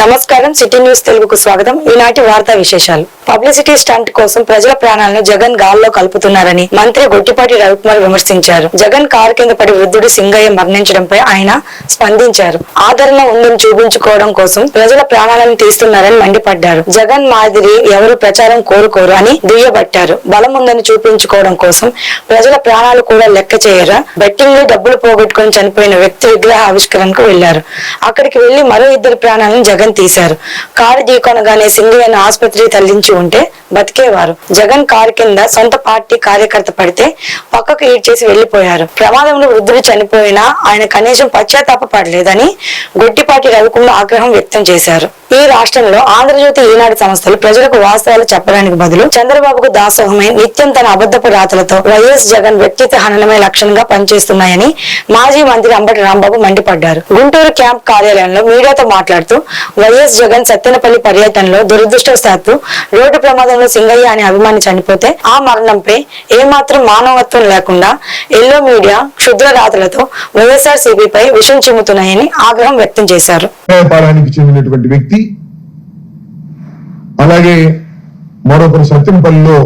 నమస్కారం city news తెలుగుకు స్వాగతం. ఈనాటి వార్తా విశేషాలు. పబ్లిసిటీ స్టంట్ కోసం ప్రజల ప్రాణాలను జగన్ గాల్లో కలుపుతున్నారని మంత్రి గొట్టిపాటి రవికుమార్ విమర్శించారు. జగన్ కారు కింద పడి వృద్ధుడు సింగయ్య మరణించడంపై ఆయన స్పందించారు. ఆదరణ ఉందని చూపించుకోవడం కోసం ప్రజల ప్రాణాలను తీస్తున్నారని మండిపడ్డారు. జగన్ మాదిరి ఎవరు ప్రచారం కోరుకోరు అని దుయ్యబట్టారు. బలం ఉందని చూపించుకోవడం కోసం ప్రజల ప్రాణాలు కూడా లెక్క చేయరా? బెట్టింగ్లో డబ్బులు పోగొట్టుకుని చనిపోయిన వ్యక్తి విగ్రహ ఆవిష్కరణకు వెళ్ళారు అక్కడికి వెళ్ళి మరో ఇద్దరు ప్రాణాలను జగన్ తీశారు. కారు ఢీకొనగానే సింగయ్యను ఆసుపత్రి తరలించి ఉంటే బతికేవారు. జగన్ కారు కింద సొంత పార్టీ కార్యకర్త పడితే పక్కకు ఈడ్చేసి వెళ్ళిపోయారు ప్రమాదంలో వృద్ధులు చనిపోయినా ఆయన కనీసం పశ్చాత్తాప పడలేదని గొట్టిపాటి రవికుమార్ ఆగ్రహం వ్యక్తం చేశారు. ఈ రాష్ట్రంలో ఆంధ్రజ్యోతి ఈనాడు సంస్థలు ప్రజలకు వాస్తవాలు చెప్పడానికి బదులు చంద్రబాబుకు దాసోహమై నిత్యం తన అబద్ధపు రాతలతో వైఎస్ జగన్ వ్యక్తిత్వ హననమే లక్ష్యంగా పనిచేస్తున్నాయని మాజీ మంత్రి అంబటి రాంబాబు మండిపడ్డారు. గుంటూరు క్యాంప్ కార్యాలయంలో మీడియాతో మాట్లాడుతూ వైఎస్ జగన్ సత్తెనపల్లి పర్యటనలో దురదృష్టవశాత్తు రోడ్డు ప్రమాదంలో సింగయ్య అనే అభిమాని చనిపోతే ఆ మరణంపై ఏమాత్రం మానవత్వం లేకుండా ఎల్లో మీడియా క్షుద్ర రాతలతో వైఎస్ఆర్ సిపిపై విషం చిమ్ముతున్నాయని ఆగ్రహం వ్యక్తం చేశారు. చెందినటువంటి వ్యక్తి అలాగే మరొకరు సత్యంపల్లిలో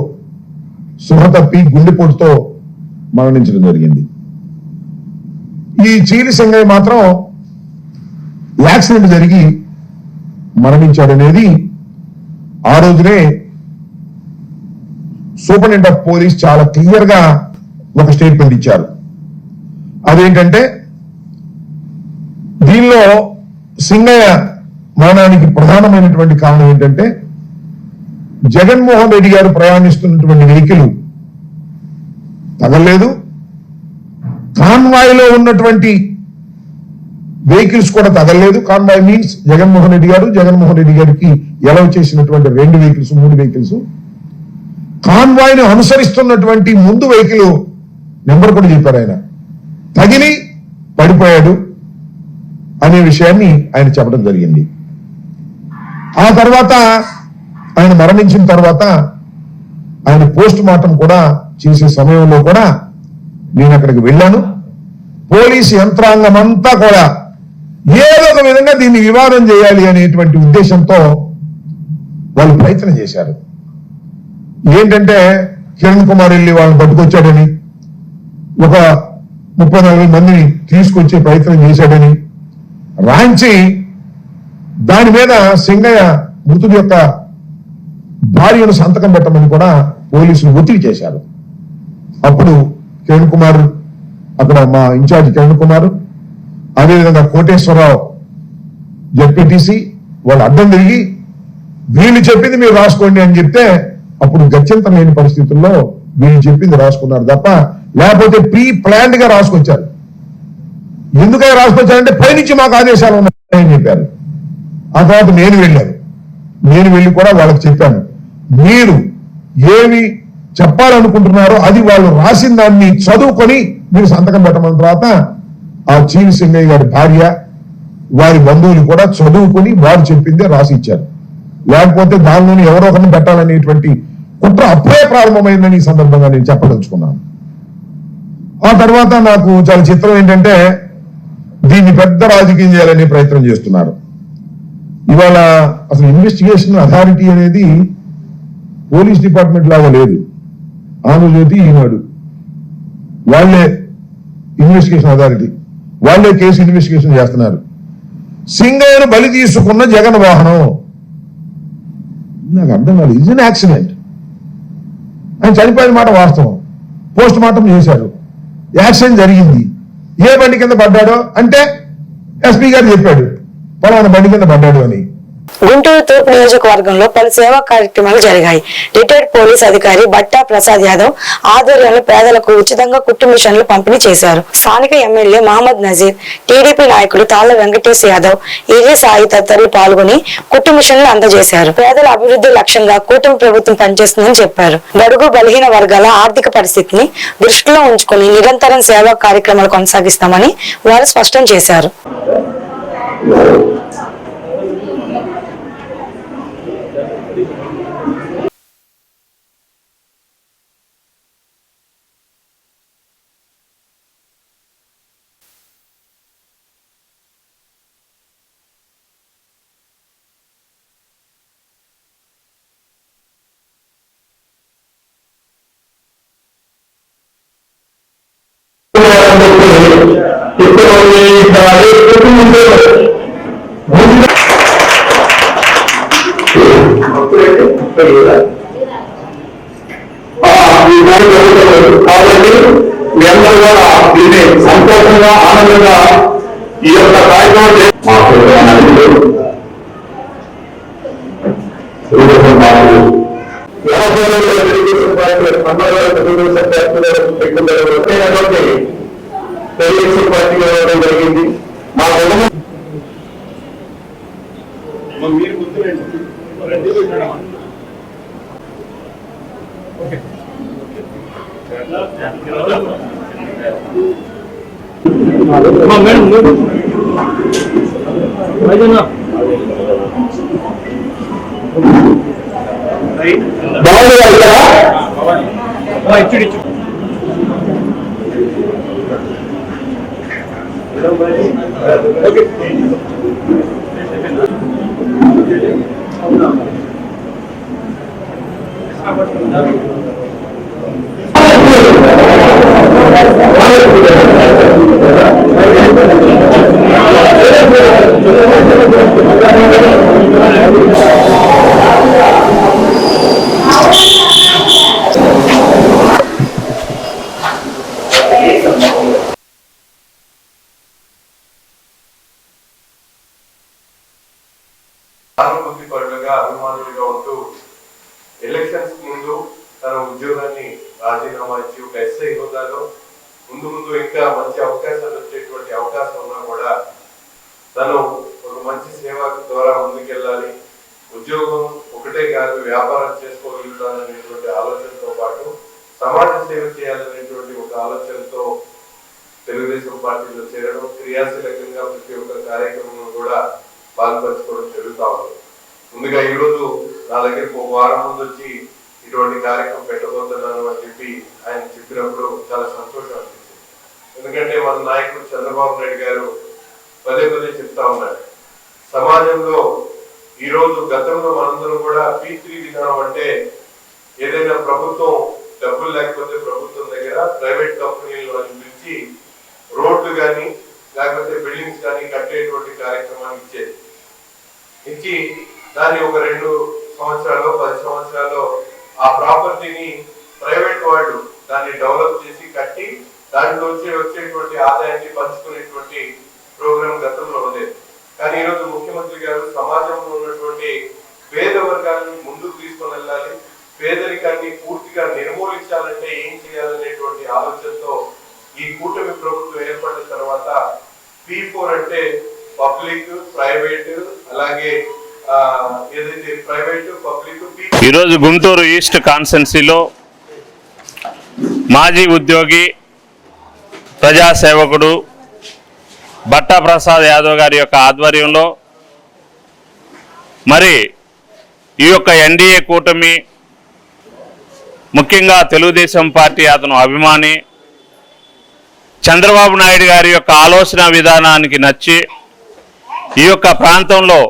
సుహ తప్పి గుండెపోటుతో మరణించడం జరిగింది. ఈ చీలి సంగయ్య మాత్రం యాక్సిడెంట్ జరిగి మరణించాడనేది ఆ రోజునే సూపరింటెండెంట్ ఆఫ్ పోలీస్ చాలా క్లియర్గా ఒక స్టేట్మెంట్ ఇచ్చారు. అదేంటంటే దీనిలో సింగయ్య మరణానికి ప్రధానమైనటువంటి కారణం ఏంటంటే జగన్మోహన్ రెడ్డి గారు ప్రయాణిస్తున్నటువంటి వెహికల్ తగలేదు కాన్వాయ్లో ఉన్నటువంటి వెహికల్స్ కూడా తగలేదు కాన్వాయ్ మీన్స్ జగన్మోహన్ రెడ్డి గారు జగన్మోహన్ రెడ్డి గారికి ఎలవ్ చేసినటువంటి రెండు వెహికల్స్ మూడు వెహికల్స్. కాన్వాయ్ను అనుసరిస్తున్నటువంటి ముందు వెహికల్ నెంబర్ కూడా చెప్పారు ఆయన. తగిలి పడిపోయాడు అనే విషయాన్ని ఆయన చెప్పడం జరిగింది. ఆ తర్వాత ఆయన మరణించిన తర్వాత ఆయన పోస్ట్ మార్టం కూడా చేసే సమయంలో కూడా నేను అక్కడికి వెళ్ళాను. పోలీసు యంత్రాంగం అంతా కూడా ఏదో ఒక విధంగా దీన్ని వివాదం చేయాలి అనేటువంటి ఉద్దేశంతో వాళ్ళు ప్రయత్నం చేశారు. ఏంటంటే కిరణ్ కుమార్ వెళ్ళి వాళ్ళని పట్టుకొచ్చాడని ఒక ముప్పై నలభై మందిని తీసుకొచ్చే ప్రయత్నం చేశాడని రాంచి దాని మీద సింగయ్య మృతుడి యొక్క భార్యను సంతకం పెట్టమని కూడా పోలీసులు ఒత్తిడి చేశారు. అప్పుడు కిరణ్ కుమార్ అక్కడ మా ఇన్ఛార్జ్ కిరణ్ కుమార్ అదేవిధంగా కోటేశ్వరరావు జడ్పీటీసీ వాళ్ళు అడ్డం తిరిగి వీళ్ళు చెప్పింది మీరు రాసుకోండి అని చెప్తే అప్పుడు గత్యంత లేని పరిస్థితుల్లో వీళ్ళు చెప్పింది రాసుకున్నారు తప్ప లేకపోతే ప్రీ ప్లాన్డ్గా రాసుకొచ్చారు. ఎందుకని రాసుకొచ్చారంటే పైనుంచి మాకు ఆదేశాలు ఉన్నాయని చెప్పారు. ఆ తర్వాత నేను వెళ్ళాను. నేను వెళ్ళి కూడా వాళ్ళకి చెప్పాను. మీరు ఏమి చెప్పాలనుకుంటున్నారో అది వాళ్ళు రాసిన దాన్ని చదువుకొని మీరు సంతకం పెట్టమన్న తర్వాత ఆ చీని సింగయ్య గారి భార్య వారి బంధువులు కూడా చదువుకొని వారు చెప్పిందే రాసి ఇచ్చారు. లేకపోతే దానిలోని ఎవరో ఒకరిని పెట్టాలనేటువంటి కుట్ర అప్పుడే ప్రారంభమైందని ఈ సందర్భంగా నేను చెప్పదలుచుకున్నాను. ఆ తర్వాత నాకు చాలా చిత్రం ఏంటంటే దీన్ని పెద్ద రాజకీయం చేయాలనే ప్రయత్నం చేస్తున్నారు. ఇవాళ అసలు ఇన్వెస్టిగేషన్ అథారిటీ అనేది పోలీస్ డిపార్ట్మెంట్ లాగా లేదు. ఆంధ్రజ్యోతి ఈనాడు. వాళ్ళే ఇన్వెస్టిగేషన్ అథారిటీ వాళ్ళే కేసు ఇన్వెస్టిగేషన్ చేస్తున్నారు. సింగయ్యను బలి తీసుకున్న జగన్ వాహనం. నాకు అర్థం కాదు ఇది యాక్సిడెంట్ ఆయన చనిపోయిన మాట వాస్తవం. పోస్ట్ మార్టం చేశారు. యాక్సిడెంట్ జరిగింది. ఏ బండి కింద పడ్డాడో అంటే ఎస్పీ గారు చెప్పాడు పలానా బండి కింద పడ్డాడు అని. గుంటూరు తూర్పు నియోజకవర్గంలో పలు సేవా కార్యక్రమాలు జరిగాయి. రిటైర్డ్ పోలీస్ అధికారి బట్టా ప్రసాద్ యాదవ్ ఆధ్వర్యంలో పేదలకు ఉచితంగా కుట్టు మిషన్లు పంపిణీ చేశారు. స్థానిక ఎమ్మెల్యే మహమ్మద్ నజీర్ టీడీపీ నాయకుడు తాళ్ళ వెంకటేష్ యాదవ్ ఇరి సాయి తదితరులు పాల్గొని కుట్టు మిషన్లు అందజేశారు. పేదల అభివృద్ధి లక్ష్యంగా కూటమి ప్రభుత్వం పనిచేస్తుందని చెప్పారు. బడుగు బలహీన వర్గాల ఆర్థిక పరిస్థితిని దృష్టిలో ఉంచుకుని నిరంతరం సేవా కార్యక్రమాలు కొనసాగిస్తామని వారు స్పష్టం చేశారు. ఆనందంగా ఈ యొక్క కార్యక్రమం మా తెలుగుదేశం పార్టీ జరిగింది తెలుగుదేశం పార్టీలో పెట్టుకుంటారు తెలుగుదేశం పార్టీలో ఇవ్వడం జరిగింది మా కుటుంబం బాగుంది ఇక్కడ సానుభూతి పరులుగా అభిమానులుగా ఉంటూ ఎలక్షన్స్ ముందు తన ఉద్యోగాన్ని రాజీనామా ఇచ్చి ఒక ఎస్ఐ హోదాలో ముందు ముందు ఇంకా మంచి అవకాశాలు వచ్చేటువంటి అవకాశం ఉన్నా కూడా తను ఒక మంచి సేవ ద్వారా ముందుకెళ్ళాలి ఉద్యోగం ఒకటే కాదు వ్యాపారం చేసుకోగలుగుతాననేటువంటి ఆలోచనతో పాటు సమాజ సేవ చేయాలనేటువంటి ఆలోచనతో తెలుగుదేశం పార్టీలో చేరడం క్రియాశీలకంగా ప్రతి ఒక్క కార్యక్రమంలో కూడా పాల్పంచుకోవడం జరుగుతా ఉంది. ముందుగా ఈ రోజు నా దగ్గరకు ఒక వారం ముందు వచ్చి ఇటువంటి కార్యక్రమం పెట్టబోతున్నాను అని చెప్పి ఆయన చెప్పినప్పుడు చాలా సంతోషం అనిపించింది. ఎందుకంటే మన నాయకుడు చంద్రబాబు నాయుడు గారు పదే పదే చెప్తా ఉన్నారు. సమాజంలో ఈ రోజు గతంలో మనందరం కూడా పీ త్రీ విధానం అంటే ఏదైనా ప్రభుత్వం డబ్బులు లేకపోతే ప్రభుత్వం దగ్గర ప్రైవేట్ కంపెనీలు అని పిలిచి రోడ్లు కానీ లేకపోతే బిల్డింగ్స్ కానీ కట్టేటువంటి కార్యక్రమాన్ని ఇచ్చేది. ఇచ్చి దాన్ని ఒక రెండు సంవత్సరాలు పది సంవత్సరాలు ఆ ప్రాపర్టీని ప్రైవేట్ వాళ్ళు దాన్ని డెవలప్ చేసి కట్టి దాంట్లో వచ్చే వచ్చేటువంటి ఆదాయాన్ని పంచుకునేటువంటి ప్రోగ్రామ్ గతంలో ఉండేది కానీ ఈరోజు ముఖ్యమంత్రి గారు సమాజంలో ఉన్నటువంటి పేద వర్గాలను ముందుకు తీసుకొని వెళ్ళాలి పేదరికాన్ని పూర్తిగా నిర్మూలించాలంటే ఏం చేయాలనేటువంటి ఆలోచనతో ఈ కూటమి ప్రభుత్వం ఏర్పడిన తర్వాత పీ ఫోర్ అంటే పబ్లిక్ ప్రైవేట్ అలాగే ఏదైతే ప్రైవేట్ పబ్లిక్ ఈరోజు గుంటూరు ఈస్ట్ కాన్స్టెన్సీలో మాజీ ఉద్యోగి ప్రజాసేవకుడు భట్టా ప్రసాద్ యాదవ్ గారి యొక్క ఆధ్వర్యంలో మరి ఈ యొక్క ఎన్డీఏ కూటమి ముఖ్యంగా తెలుగుదేశం పార్టీ అతను అభిమాని చంద్రబాబు నాయుడు గారి యొక్క ఆలోచన విధానానికి నచ్చి ఈ యొక్క ప్రాంతంలో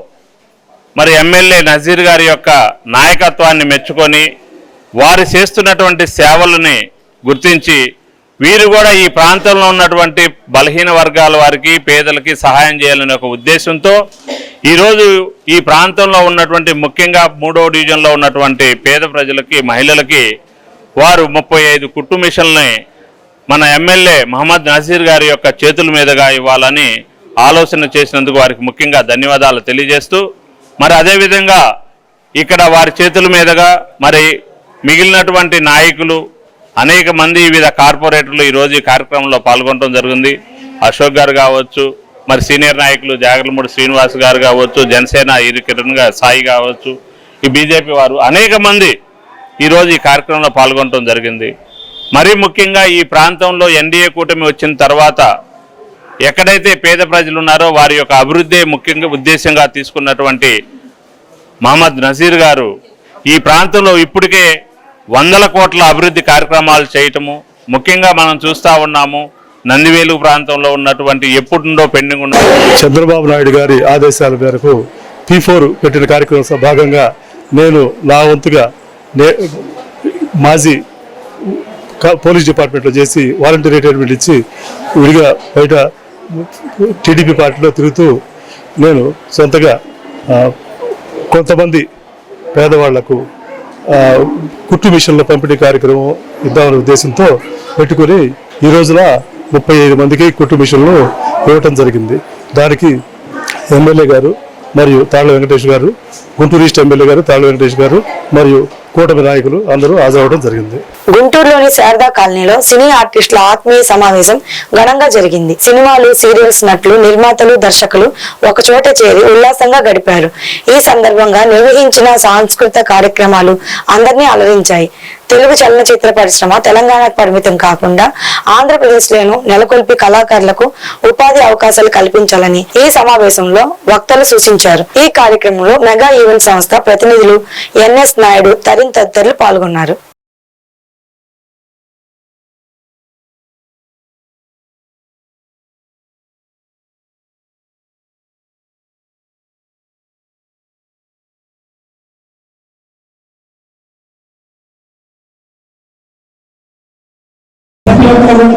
మరి ఎమ్మెల్యే నజీర్ గారి యొక్క నాయకత్వాన్ని మెచ్చుకొని వారు చేస్తున్నటువంటి సేవలని గుర్తించి వీరు కూడా ఈ ప్రాంతంలో ఉన్నటువంటి బలహీన వర్గాల వారికి పేదలకి సహాయం చేయాలనే ఒక ఉద్దేశంతో ఈరోజు ఈ ప్రాంతంలో ఉన్నటువంటి ముఖ్యంగా మూడో డివిజన్లో ఉన్నటువంటి పేద ప్రజలకి మహిళలకి వారు ముప్పై ఐదు కుట్టు మిషన్లని మన ఎమ్మెల్యే మహమ్మద్ నజీర్ గారి యొక్క చేతుల మీదుగా ఇవ్వాలని ఆలోచన చేసినందుకు వారికి ముఖ్యంగా ధన్యవాదాలు తెలియజేస్తూ మరి అదేవిధంగా ఇక్కడ వారి చేతుల మీదుగా మరి మిగిలినటువంటి నాయకులు అనేక మంది వివిధ కార్పొరేటర్లు ఈరోజు ఈ కార్యక్రమంలో పాల్గొనడం జరిగింది. అశోక్ గారు కావచ్చు మరి సీనియర్ నాయకులు జాగర్లమూడి శ్రీనివాస్ గారు కావచ్చు జనసేన ఇరు కిరణ్ సాయి కావచ్చు ఈ బీజేపీ వారు అనేక మంది ఈరోజు ఈ కార్యక్రమంలో పాల్గొనడం జరిగింది. మరీ ముఖ్యంగా ఈ ప్రాంతంలో ఎన్డీఏ కూటమి వచ్చిన తర్వాత ఎక్కడైతే పేద ప్రజలు ఉన్నారో వారి యొక్క అభివృద్ధి ముఖ్యంగా ఉద్దేశంగా తీసుకున్నటువంటి మహమ్మద్ నజీర్ గారు ఈ ప్రాంతంలో ఇప్పటికే వందల కోట్ల అభివృద్ధి కార్యక్రమాలు చేయటము ముఖ్యంగా మనం చూస్తూ ఉన్నాము నందివేలు ప్రాంతంలో ఉన్నటువంటి ఎప్పుడుండో పెండింగ్ ఉన్న చంద్రబాబు నాయుడు గారి ఆదేశాల మేరకు పీ ఫోర్ పెట్టిన కార్యక్రమం భాగంగా నేను నా వంతుగా మాజీ పోలీస్ డిపార్ట్మెంట్లో చేసి వాలంటీర్ రిటైర్మెంట్ ఇచ్చి విడిగా బయట టీడీపీ పార్టీలో తిరుగుతూ నేను సొంతగా కొంతమంది పేదవాళ్ళకు కుట్టు మిషన్ల పంపిణీ కార్యక్రమం ఇద్దామనే ఉద్దేశంతో పెట్టుకుని ఈ రోజున ముప్పై ఐదు మందికి కుట్టు మిషన్లు ఇవ్వటం జరిగింది. దానికి ఎమ్మెల్యే గారు మరియు తాళ్ళ వెంకటేష్ గారు గుంటూరు ఈస్ట్ ఎమ్మెల్యే గారు తాళ్ళ వెంకటేష్ గారు మరియు కూటమి నాయకులు అందరూ హాజరవడం జరిగింది. గుంటూరులోని శారదా కాలనీలో సినీ ఆర్టిస్టుల ఆత్మీయ సమావేశం ఘనంగా జరిగింది. సినిమాలు సీరియల్స్ నటులు నిర్మాతలు దర్శకులు ఒకచోట చేరి ఉల్లాసంగా గడిపారు. ఈ సందర్భంగా నిర్వహించిన సాంస్కృతిక కార్యక్రమాలు అందరినీ అలరించాయి. తెలుగు చలనచిత్ర పరిశ్రమ తెలంగాణకు పరిమితం కాకుండా ఆంధ్రప్రదేశ్ లోను నెలకొల్పి కళాకారులకు ఉపాధి అవకాశాలు కల్పించాలని ఈ సమావేశంలో వక్తలు సూచించారు. ఈ కార్యక్రమంలో మెగా ఈవెంట్ సంస్థ ప్రతినిధులు ఎన్ఎస్ నాయుడు తరిన్ తదితరులు పాల్గొన్నారు.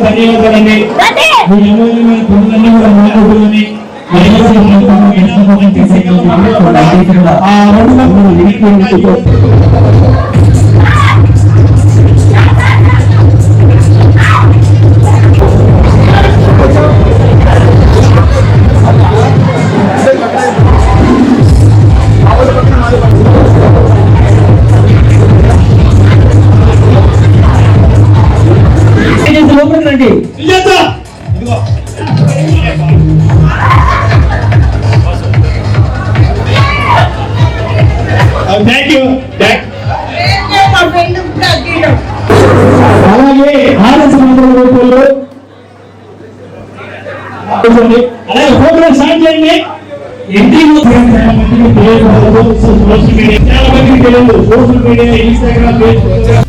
ధన్యవాదాలండి. మీ అమూల్యమైన పనులన్నీ కూడా మానవులని ఆ రెండు లోపలికి కూర్చోండి. అలాగే ప్రోగ్రామ్ స్టార్ట్ చేయండి. సోషల్ మీడియా చాలా మందికి తెలియదు. సోషల్ మీడియా ఇన్స్టాగ్రామ్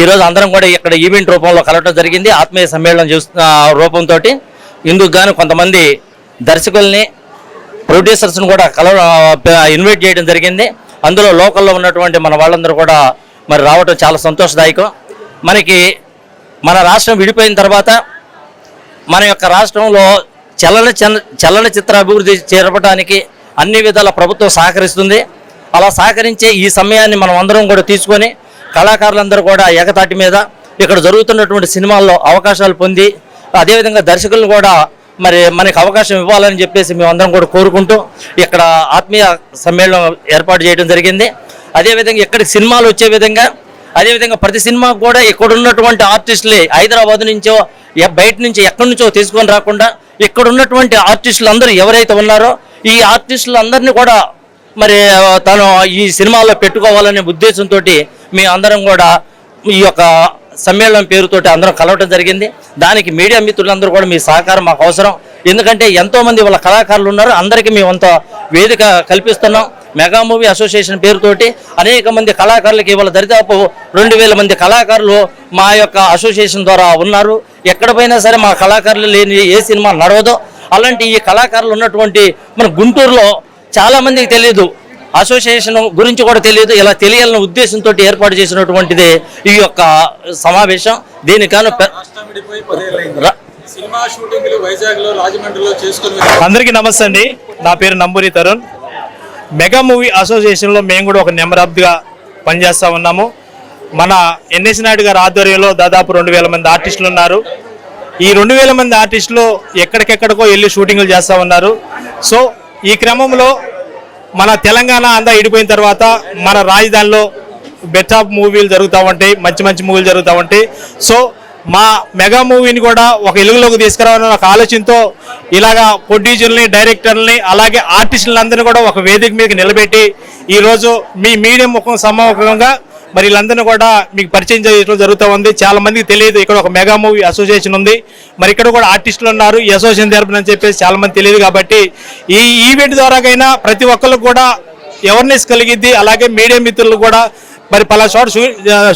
ఈ రోజు అందరం కూడా ఇక్కడ ఈవెంట్ రూపంలో కలవటం జరిగింది. ఆత్మీయ సమ్మేళనం చూస్తున్న రూపంతో ఇందుకు గాను కొంతమంది దర్శకుల్ని ప్రొడ్యూసర్స్ని కూడా కలవ ఇన్వైట్ చేయడం జరిగింది. అందులో లోకల్లో ఉన్నటువంటి మన వాళ్ళందరూ కూడా మరి రావటం చాలా సంతోషదాయకం. మనకి మన రాష్ట్రం విడిపోయిన తర్వాత మన యొక్క రాష్ట్రంలో చలన చలన చలనచిత్ర అభివృద్ధి చేరపడానికి అన్ని విధాల ప్రభుత్వం సహకరిస్తుంది. అలా సహకరించే ఈ సమయాన్ని మనం అందరం కూడా తీసుకొని కళాకారులందరూ కూడా ఏకతాటి మీద ఇక్కడ జరుగుతున్నటువంటి సినిమాల్లో అవకాశాలు పొంది అదేవిధంగా దర్శకులను కూడా మరి మనకి అవకాశం ఇవ్వాలని చెప్పేసి మేమందరం కూడా కోరుకుంటూ ఇక్కడ ఆత్మీయ సమ్మేళనం ఏర్పాటు చేయడం జరిగింది. అదేవిధంగా ఇక్కడికి సినిమాలు వచ్చే విధంగా అదేవిధంగా ప్రతి సినిమా కూడా ఇక్కడ ఉన్నటువంటి ఆర్టిస్టులే హైదరాబాద్ నుంచో బయట నుంచి ఎక్కడి నుంచో తీసుకొని రాకుండా ఇక్కడ ఉన్నటువంటి ఆర్టిస్టులు అందరూ ఎవరైతే ఉన్నారో ఈ ఆర్టిస్టులు అందరినీ కూడా మరి తను ఈ సినిమాలో పెట్టుకోవాలనే ఉద్దేశంతో మీ అందరం కూడా ఈ యొక్క సమ్మేళనం పేరుతోటి అందరం కలవటం జరిగింది. దానికి మీడియా మిత్రులందరూ కూడా మీ సహకారం మాకు అవసరం. ఎందుకంటే ఎంతో మంది వాళ్ళ కళాకారులు ఉన్నారు. అందరికీ మేము అంత వేదిక కల్పిస్తున్నాం. మెగా మూవీ అసోసియేషన్ పేరుతోటి అనేక మంది కళాకారులకి ఇవాళ దరిదాపు రెండు వేల మంది కళాకారులు మా యొక్క అసోసియేషన్ ద్వారా ఉన్నారు. ఎక్కడ పోయినా సరే మా కళాకారులు లేని ఏ సినిమా నడవదో. అలాంటి ఈ కళాకారులు ఉన్నటువంటి మన గుంటూరులో చాలామందికి తెలియదు అసోసియేషన్ గురించి కూడా తెలియదు. ఇలా తెలియాలన్న ఉద్దేశంతో ఏర్పాటు చేసినటువంటిది ఈ యొక్క సమావేశం. దీనికను అందరికీ నమస్తే అండి. నా పేరు నంబూరి తరుణ్. మెగా మూవీ అసోసియేషన్లో మేము కూడా ఒక నెంబర్ ఆఫ్గా పనిచేస్తూ ఉన్నాము. మన ఎన్ఎస్ నాయుడు గారి ఆధ్వర్యంలో దాదాపు రెండు వేల మంది ఆర్టిస్టులు ఉన్నారు. ఈ రెండు వేల మంది ఆర్టిస్టులు ఎక్కడికెక్కడికో వెళ్ళి షూటింగ్లు చేస్తూ ఉన్నారు. సో ఈ క్రమంలో మన తెలంగాణ అంతా ఇడిపోయిన తర్వాత మన రాజధానిలో బెస్ట్ ఆఫ్ మూవీలు జరుగుతూ ఉంటాయి మంచి మంచి మూవీలు జరుగుతూ ఉంటాయి. సో మా మెగా మూవీని కూడా ఒక వెలుగులోకి తీసుకురావాలని ఒక ఆలోచనతో ఇలాగా ప్రొడ్యూసర్ని డైరెక్టర్ని అలాగే ఆర్టిస్టులందరినీ కూడా ఒక వేదిక మీదకి నిలబెట్టి ఈరోజు మీ మీడియం ముఖం సమాముఖంగా మరి వీళ్ళందరినీ కూడా మీకు పరిచయం చేయడం జరుగుతూ ఉంది. చాలా మందికి తెలియదు ఇక్కడ ఒక మెగా మూవీ అసోసియేషన్ ఉంది. మరి ఇక్కడ కూడా ఆర్టిస్టులు ఉన్నారు ఈ అసోసియేషన్ తరపున అని చెప్పేసి చాలా మంది తెలియదు కాబట్టి ఈ ఈవెంట్ ద్వారాకైనా ప్రతి ఒక్కరు కూడా అవేర్నెస్ కలిగిద్ది అలాగే మీడియా మిత్రులు కూడా మరి పలా చోట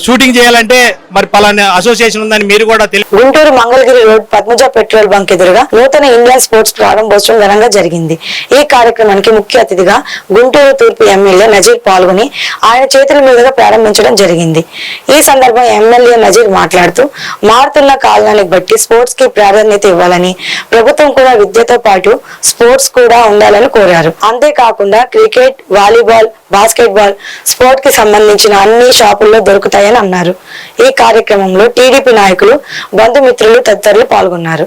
షూటింగ్ చేయాలంటే మరి పలానా అసోసియేషన్ ఉందని మీరు కూడా తెలియదు Guntur Mangalagiri road Padmaja petrol bunk ఎదురుగా నూతన ఇండియన్ స్పోర్ట్స్ ప్రారంభోత్సవం ఘనంగా జరిగింది. ఈ కార్యక్రమానికి ముఖ్య అతిథిగా గుంటూరు తూర్పు ఎమ్మెల్యే నజీర్ పాల్గొని ఆయన చేతుల మీదుగా ప్రారంభించడం జరిగింది. ఈ సందర్భంగా ఎమ్మెల్యే నజీర్ మాట్లాడుతూ మారుతున్న కాలానికి బట్టి స్పోర్ట్స్కి ప్రాధాన్యత ఇవ్వాలని ప్రభుత్వం కూడా విద్యతో పాటు స్పోర్ట్స్ కూడా ఉండాలని కోరారు. అంతేకాకుండా క్రికెట్ వాలీబాల్ బాస్కెట్ బాల్ స్పోర్ట్కి సంబంధించిన అన్ని షాపుల్లో దొరుకుతాయని అన్నారు. ఈ కార్యక్రమంలో టీడీపీ నాయకులు బంధుమిత్రులు తదితరులు పాల్గొన్నారు.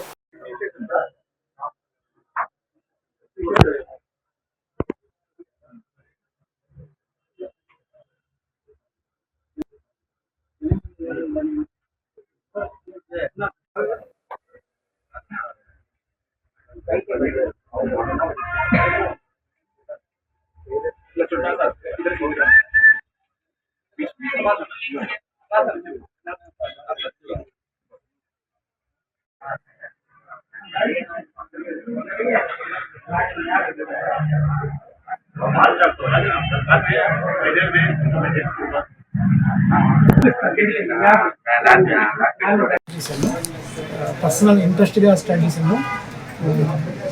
పర్సనల్ ఇంట్రెస్ట్గా స్టార్ట్ చేసాము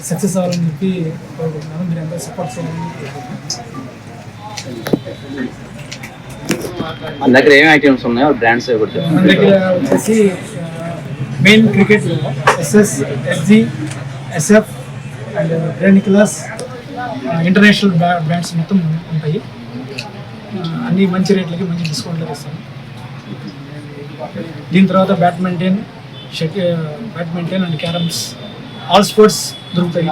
సక్సెస్ అవ్వాలని చెప్పి కోరుకుంటున్నాను మీరు అందరూ సపోర్ట్ చేయాలని కోరుకుంటున్నాను. మన దగ్గర ఏం ఐటమ్స్ ఉన్నాయో బ్రాండ్స్ మన దగ్గర వచ్చేసి main cricket SS SG SF and రెనిక్లాస్ international brands మొత్తం ఉంటాయి. అన్ని మంచి రేట్లకి మంచి డిస్కౌంట్లకి ఇస్తాము దీని తర్వాత badminton shut badminton and carroms all sports దొరుకుతాయి.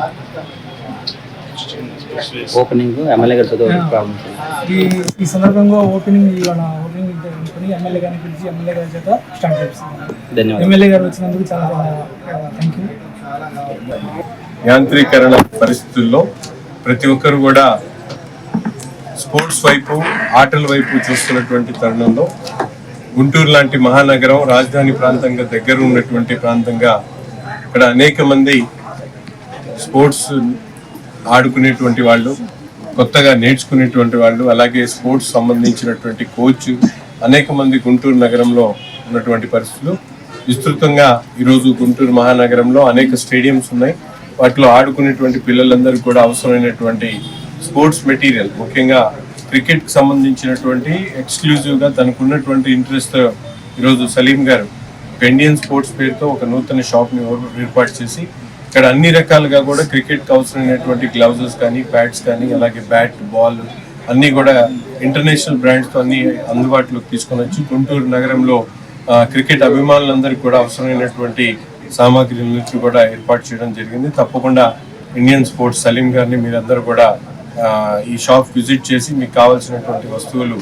ఓపెనింగ్ ఎమ్మెల్యే గారు చదువు ప్రాబ్లమ్ ఈ ఈ సందర్భంగా ఓపెనింగ్ ఇవాళ ఓపెనింగ్ అనుకుని ఎమ్మెల్యే గారిని పిలిచి ఎమ్మెల్యే గారి చేత స్టార్ట్ చేస్తున్నాను ధన్యవాదాలు. ఎమ్మెల్యే గారు వచ్చినందుకు చాలా థ్యాంక్ యూ యాంత్రీకరణ పరిస్థితుల్లో ప్రతి ఒక్కరు కూడా స్పోర్ట్స్ వైపు ఆటల వైపు చూస్తున్నటువంటి తరుణంలో గుంటూరు లాంటి మహానగరం రాజధాని ప్రాంతంగా దగ్గర ఉన్నటువంటి ప్రాంతంగా ఇక్కడ అనేక మంది స్పోర్ట్స్ ఆడుకునేటువంటి వాళ్ళు కొత్తగా నేర్చుకునేటువంటి వాళ్ళు అలాగే స్పోర్ట్స్ సంబంధించినటువంటి కోచ్ అనేక మంది గుంటూరు నగరంలో ఉన్నటువంటి పరిస్థితులు. విస్తృతంగా ఈరోజు గుంటూరు మహానగరంలో అనేక స్టేడియంస్ ఉన్నాయి. వాటిలో ఆడుకునేటువంటి పిల్లలందరికీ కూడా అవసరమైనటువంటి స్పోర్ట్స్ మెటీరియల్ ముఖ్యంగా క్రికెట్కి సంబంధించినటువంటి ఎక్స్క్లూజివ్గా తనకున్నటువంటి ఇంట్రెస్ట్ ఈరోజు సలీం గారు ఇండియన్ స్పోర్ట్స్ పేరుతో ఒక నూతన షాప్ని ఏర్పాటు చేసి ఇక్కడ అన్ని రకాలుగా కూడా క్రికెట్ అవసరమైనటువంటి గ్లౌజెస్ కానీ ప్యాడ్స్ కానీ అలాగే బ్యాట్ బాల్ అన్ని కూడా ఇంటర్నేషనల్ బ్రాండ్స్తో అన్ని అందుబాటులోకి తీసుకొని వచ్చి గుంటూరు నగరంలో క్రికెట్ అభిమానులందరికీ కూడా అవసరమైనటువంటి సామాగ్రిని కూడా ఏర్పాటు చేయడం జరిగింది. తప్పకుండా ఇండియన్ స్పోర్ట్స్ సలీం గారిని మీరందరూ కూడా ఈ షాప్ విజిట్ చేసి మీకు కావాల్సినటువంటి వస్తువులు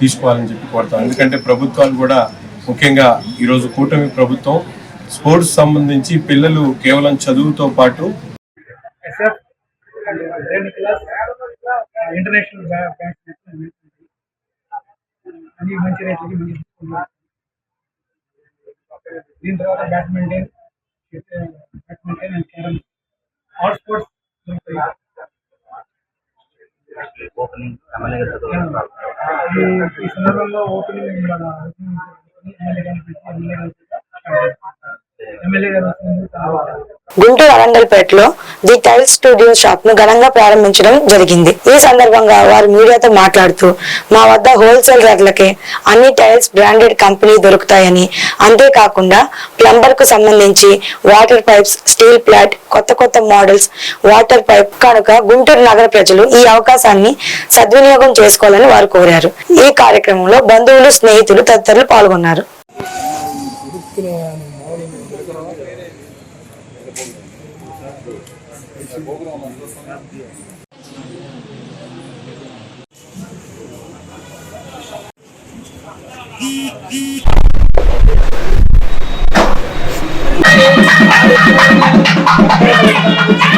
తీసుకోవాలని చెప్పి కోరుతాం. ఎందుకంటే ప్రభుత్వాలు కూడా ముఖ్యంగా ఈరోజు కూటమి ప్రభుత్వం స్పోర్ట్స్ సంబంధించి పిల్లలు కేవలం చదువుతో పాటు ఎస్ఎఫ్ అండ్ రెండు క్లాస్ ఇంటర్నేషనల్ మంచి రేట్లకి మంచి తీసుకున్నారు దీని తర్వాత badminton badminton and carrom all sports ఈ- సందర్భంలో ఓపెనింగ్ మన గుంటూరు అరంగల్పేటలో ది టైల్ స్టూడియో షాప్ను ఘనంగా ప్రారంభించడం జరిగింది. ఈ సందర్భంగా వారు మీడియాతో మాట్లాడుతూ మా వద్ద హోల్సేల్ రేట్లకే అన్ని టైల్స్ బ్రాండెడ్ కంపెనీ దొరుకుతాయని. అంతేకాకుండా ప్లంబర్కు సంబంధించి వాటర్ పైప్స్ స్టీల్ ప్లాట్ కొత్త కొత్త మోడల్స్ వాటర్ పైప్ కనుక గుంటూరు నగర ప్రజలు ఈ అవకాశాన్ని సద్వినియోగం చేసుకోవాలని వారు కోరారు. ఈ కార్యక్రమంలో బంధువులు స్నేహితులు తదితరులు పాల్గొన్నారు. Thank you.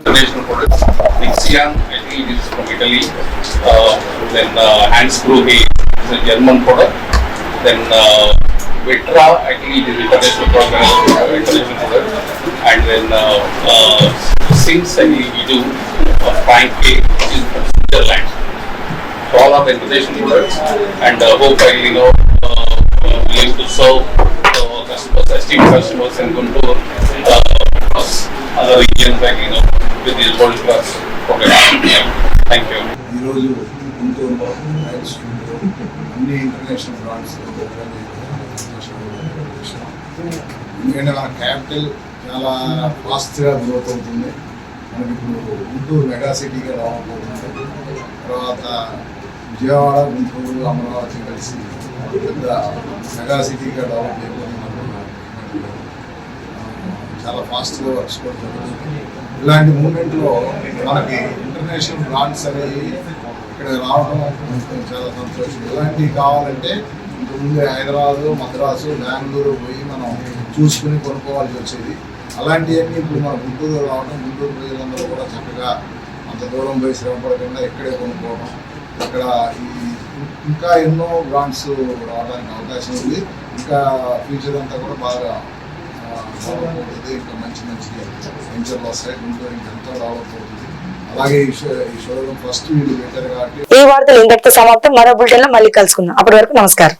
international products. Nixian, I think it is from Italy. Uh, then uh, hand screw is a German product. Then uh, Vitra, I think it is international product, uh, international product. And then uh, uh, Sinks, I think we do uh, Frank K, which is from Switzerland. So all are the international products. And uh, hope I, you know, uh, uh, willing to serve uh, customers, esteemed customers in Guntur, uh, across other regions like, you know, with these world class products. Yeah. Thank you. ఈరోజు గుంటూరులో rail studio అన్ని international brands ఎందుకంటే మన capital చాలా ఫాస్ట్గా growth అవుతుంది. మనకి ఇప్పుడు గుంటూరు మెగా సిటీగా రావబోతుంది తర్వాత విజయవాడ గుంటూరు అమరావతి కలిసి పెద్ద మెగా సిటీగా డెవలప్ అయిపోతుంది చాలా ఫాస్ట్గా వర్క్స్ కూడా జరుగుతుంది. ఇలాంటి మూమెంట్లో మనకి ఇంటర్నేషనల్ బ్రాండ్స్ అనేవి ఇక్కడ రావడం చాలా సంతోషం. ఇలాంటివి కావాలంటే ఇంతకుముందు హైదరాబాదు మద్రాసు బెంగళూరు పోయి మనం చూసుకుని కొనుక్కోవాల్సి వచ్చేది. అలాంటివన్నీ ఇప్పుడు మన గుంటూరు రావడం గుంటూరు ప్రజలందరూ కూడా చక్కగా అంత దూరం పోయి శ్రమపడకుండా ఇక్కడే కొనుక్కోవడం ఇక్కడ ఈ ఇంకా ఎన్నో బ్రాండ్స్ రావడానికి అవకాశం ఉంది. ఇంకా ఫ్యూచర్ అంతా కూడా బాగా డెవలప్ ఇంకా మంచి మంచి వెంచర్లు వస్తాయి. గుంటూరు ఇంకెంతో డెవలప్ అవుతుంది. అలాగే ఈ షో ఈ షోరూమ్ ఫస్ట్ వీళ్ళు పెట్టారు కాబట్టి ఈ వార్తలు ఇంతటితో సమాప్తం. మరో బులెటిన్లో మళ్ళీ కలుసుకుందాం. అప్పటి వరకు నమస్కారం.